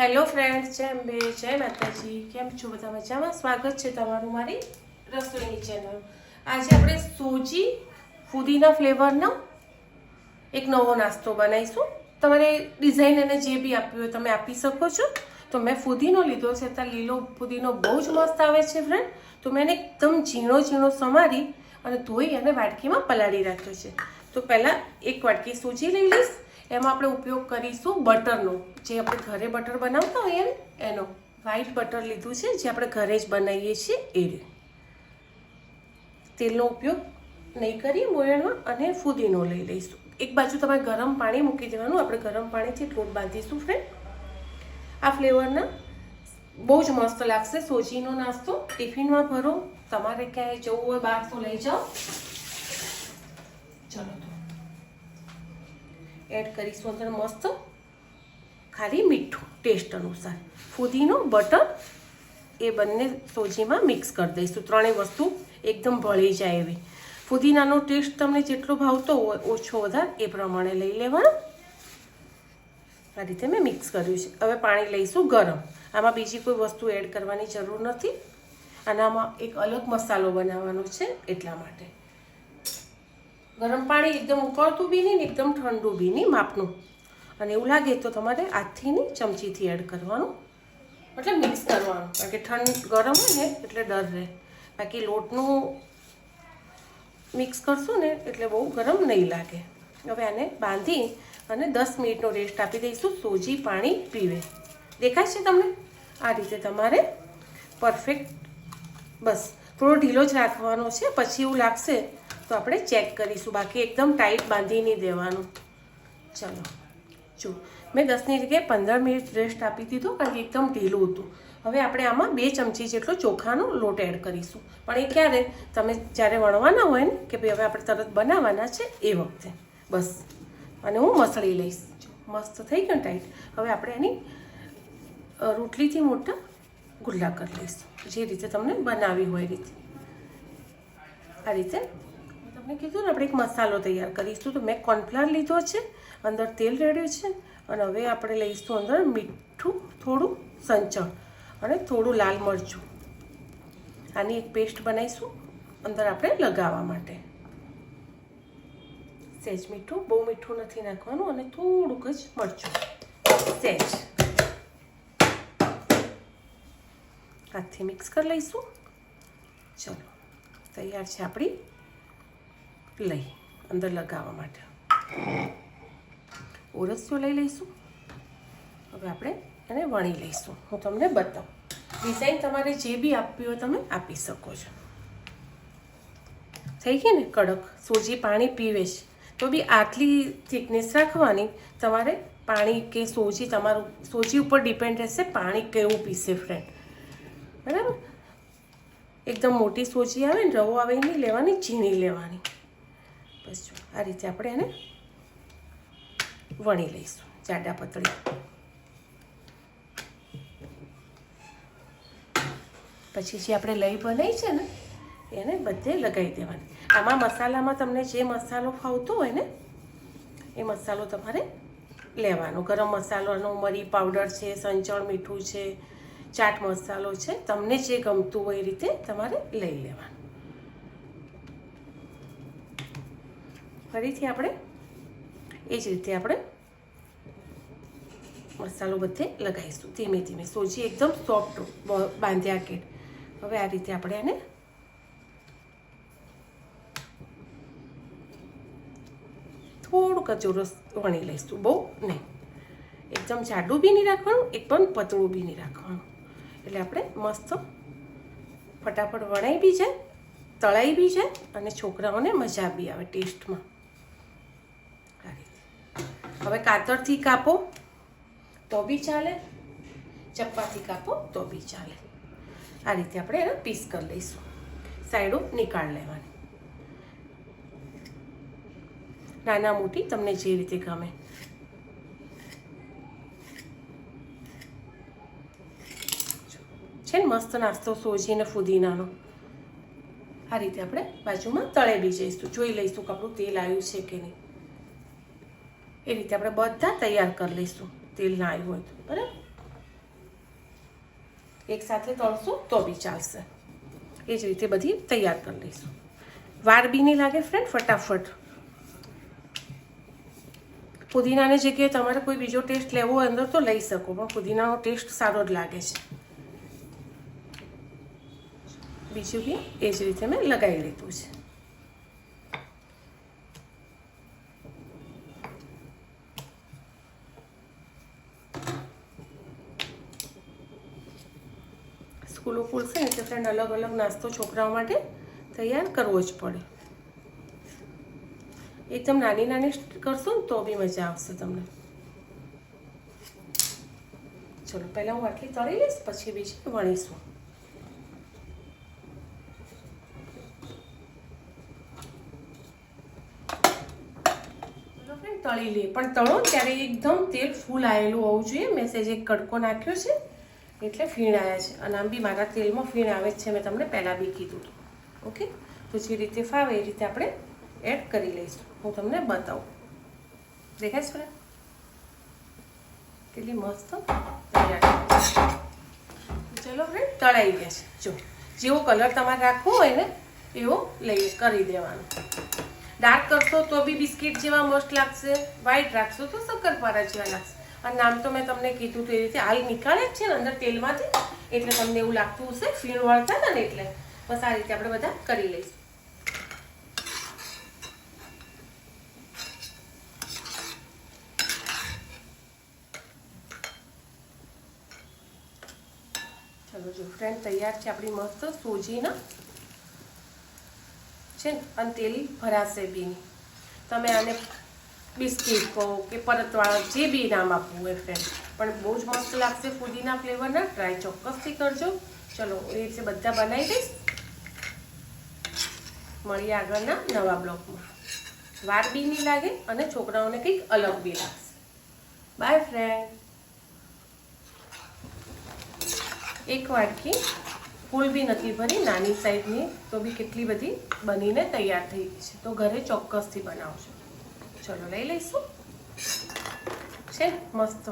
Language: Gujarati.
હેલો ફ્રેન્ડ્સ, જય અંબે, જય માતાજી. કેમ છો બધા મજામાં? સ્વાગત છે તમારું મારી રસોઈની ચેનલ આજે આપણે સોજી, ફુદીના ફ્લેવરનો એક નવો નાસ્તો બનાવીશું. તમારે ડિઝાઇન અને જે બી આપ્યું હોય તમે આપી શકો છો. તો મેં ફુદીનો લીધો છે ત્યાં લીલો ફુદીનો બહુ જ મસ્ત આવે છે ફ્રેન્ડ તો મેં એને એકદમ ઝીણો ઝીણો સમારી અને ધોઈ અને વાટકીમાં પલાળી રાખ્યો છે. તો પહેલાં એક વાટકી સૂજી લઈ લઈશ. એમાં આપણે ઉપયોગ કરીશું બટરનો. જે આપણે ઘરે બટર બનાવતા હોઈએ એનો વ્હાઈટ બટર લીધું છે, જે આપણે ઘરે જ બનાવીએ છીએ એ તેલનો ઉપયોગ નહીં કરીએ મોયણમાં અને ફુદીનો લઈ લઈશું. એક બાજુ તમારે ગરમ પાણી મૂકી દેવાનું, આપણે ગરમ પાણીથી લોટ બાંધીશું ફ્રેન્ડ આ ફ્લેવરના બહુ જ મસ્ત લાગશે, સોજીનો નાસ્તો. ટિફિનમાં ભરો, તમારે ક્યાંય જવું હોય બહાર તો લઈ જાઓ. ચલો એડ કરીશું અંદર મસ્ત ખાલી મીઠું ટેસ્ટ અનુસાર. ફુદીનો, બટર, એ બંને સોજીમાં મિક્સ કરી દઈશું. ત્રણેય વસ્તુ એકદમ ભળી જાય એવી. ફુદીનાનો ટેસ્ટ તમને જેટલો ભાવતો હોય, ઓછો વધારે એ પ્રમાણે લઈ લેવાનો. આ રીતે મેં મિક્સ કર્યું છે. હવે પાણી લઈશું ગરમ. આમાં બીજી કોઈ વસ્તુ એડ કરવાની જરૂર નથી. અને આમાં એક અલગ મસાલો બનાવવાનો છે એટલા માટે. ગરમ પાણી એકદમ ઉકળતું બી નહીં એકદમ ઠંડુ બી નહીં માપનું. અને એવું લાગે તો તમારે નહીં ચમચીથી એડ કરવાનું. એટલે મિક્સ કરવાનું. કારણ કે ઠંડ ગરમ હોય ને એટલે ડર રહે. બાકી લોટનું મિક્સ કરશું ને એટલે બહુ ગરમ નહીં લાગે. હવે આને બાંધી અને દસ મિનિટનો રેસ્ટ આપી દઈશું. સોજી પાણી પીવે. દેખાય છે તમને? આ રીતે તમારે પરફેક્ટ બસ. થોડો ઢીલો જ રાખવાનો છે. પછી એવું લાગશે તો આપણે ચેક કરીશું. બાકી એકદમ ટાઈટ બાંધી નહીં દેવાનું. ચલો. જો મેં દસની જગ્યાએ પંદર મિનિટ રેસ્ટ આપી દીધો કારણ કે એકદમ ઢીલું હતું. હવે આપણે આમાં બે ચમચી જેટલો ચોખાનો લોટ એડ કરીશું. પણ એ ક્યારે? તમે જ્યારે વણવાના હોય ને, કે ભાઈ હવે આપણે તરત બનાવવાના છે, એ વખતે. બસ. અને હું મસળી લઈશ. મસ્ત થઈ ગયો ટાઈટ હવે આપણે એની રોટલીથી મોટા ગુલ્લા કરી લઈશું. જે રીતે તમને બનાવી હોય રીતે. આ રીતે મેં કીધું ને, આપણે એક મસાલો તૈયાર કરીશું. તો મેં કોર્નફ્લાર લીધો છે, અંદર તેલ રેડ્યું છે અને હવે આપણે લઈશું અંદર મીઠું, થોડું સંચળ અને થોડું લાલ મરચું. આની એક પેસ્ટ બનાવીશું અંદર આપણે લગાવવા માટે. સહેજ મીઠું, બહુ મીઠું નથી નાખવાનું અને થોડુંક જ મરચું. સહેજ હાથથી મિક્સ કરી લઈશું. ચલો, તૈયાર છે આપણી લઈ, અંદર લગાવવા માટે. ઓરસ્યો લઈ લઈશું. હવે આપણે એને વણી લઈશું. હું તમને બતાવું. ડિઝાઇન તમારે જે બી આપવી હોય તમે આપી શકો છો. થઈ ગઈ ને કડક? સોજી પાણી પીવે છે. તો બી આટલી થિકનેસ રાખવાની તમારે પાણી કે સોજી તમારું, સોજી ઉપર ડિપેન્ડ રહેશે પાણી કેવું પીશે ફ્રેન્ડ બરાબર? એકદમ મોટી સોજી આવે ને, રવો આવે એની લેવાની, ઝીણી લેવાની. આ રીતે આપણે એને વણી લઈશું, જાડા પતળી. પછી જે આપણે લઈ બનાવી છે ને, એને બધે લગાવી દેવાની. આમાં મસાલામાં તમને જે મસાલો ફાવતો હોય ને, એ મસાલો તમારે લેવાનો. ગરમ મસાલોનો મરી પાવડર છે, સંચળ મીઠું છે, ચાટ મસાલો છે, તમને જે ગમતું હોય એ રીતે તમારે લઈ લેવાનું. ફરીથી આપણે એ જ રીતે આપણે મસાલો બધે લગાવીશું. ધીમે ધીમે સોજી એકદમ સોફ્ટ બાંધ્યા કેટ હવે આ રીતે આપણે એને થોડુંક ચોરસ વણી લઈશું. બહુ નહીં. એકદમ જાડું બી નહીં રાખવાનું, એક પણ પતળું બી નહીં રાખવાનું. એટલે આપણે મસ્ત ફટાફટ વણાઈ બી જાય, તળાઈ બી જાય અને છોકરાઓને મજા બી આવે ટેસ્ટમાં. હવે કાતરથી કાપો, તો બી ચાલે. ચપ્પાથી કાપો, તો બી ચાલે. આ રીતે આપણે એનો પીસ કરી લઈશું. સાઈડો નીકાળ લેવાની. નાના મોટી તમને જે રીતે ગમે. છે ને મસ્ત નાસ્તો સોજીને ફુદીનાનો. આ રીતે આપણે બાજુમાં તળે બી જઈશું. જોઈ લઈશું કે આપણું તેલ આવ્યું છે કે નહીં. એ રીતે આપણે બધા તૈયાર કરી લઈશું, તેલ ના આવ્યું હોય તો. બરાબર? એક સાથે તળશું તો બી ચાલશે. એ જ રીતે બધી તૈયાર કરી લઈશું. વાર બી નહીં લાગે ફ્રેન્ડ ફટાફટ. પુદીનાની જગ્યાએ તમારે કોઈ બીજો ટેસ્ટ લેવો હોય અંદર તો લઈ શકો, પણ પુદીનાનો ટેસ્ટ સારો જ લાગે છે. બીજું બી એ જ રીતે મેં લગાવી લીધું છે. સ્કૂલો ખુલશે એટલે ફ્રેન્ડ અલગ અલગ નાસ્તો છોકરાઓ માટે તૈયાર કરવો જ પડે. એકદમ નાની નાની કરશો ને તો બી મજા આવશે તમને. ચલો, પહેલાં હું આટલી તળી લઈશ, પછી બીજી વણીશું. તળી લે પણ તળો, ત્યારે એકદમ તેલ ફૂલ આવેલું હોવું જોઈએ. મેં સેજ એક કડકો નાખ્યો છે. એટલે ફીણ આવ્યા છે. અને આમ બી મારા તેલમાં ફીણ આવે છે. મેં તમને પહેલાં બી કીધું. ઓકે? તો જે રીતે ફાવે એ રીતે આપણે એડ કરી લઈશું. હું તમને બતાવું. દેખાય છે કેટલી મસ્ત ચલો ફ્રેન્ડ, તળાઈ ગયા છે. જો, જેવો કલર તમારે રાખવો હોય ને, એવો લઈ, કરી દેવાનો. ડાર્ક કરશો તો બી બિસ્કિટ જેવા મસ્ત લાગશે. વ્હાઈટ રાખશો તો શક્કરપારા જેવા લાગશે. અને નામ તો મેં તમને કીધું તે રીતે. હાલ નીકાળે જ છે ને અંદર તેલમાંથી? એટલે તમને એવું લાગતું હશે, ફીણ વળતા હતા ને એટલે. બસ આ રીતે આપણે બધા કરી લઈશું. ફ્રેન્ડ તૈયાર છે આપણી મસ્ત સોજીના. છે ને? અને તેલ ભરાશે બી નહીં તમે આને બિસ્કિટ કહો કે પરતવાળા જે બી નામ આપવું હોય ફ્રેન્ડ પણ બહુ જ મસ્ત લાગશે ફુદીના ફ્લેવરના ટ્રાય ચોક્કસથી કરજો. ચલો, એ રીતે બધા બનાવી દઈશ. મળીએ આગળના નવા બ્લોગમાં વાર બી નહીં લાગે અને છોકરાઓને કંઈક અલગ બી લાગશે. બાય ફ્રેન્ડ એક વાટકી ફૂલ બી નથી ભરી, નાની સાઈઝની તો બી કેટલી બધી બનીને તૈયાર થઈ ગઈ છે. તો ઘરે ચોક્કસથી બનાવજો. ચલો લઈ લઈશું છે મસ્ત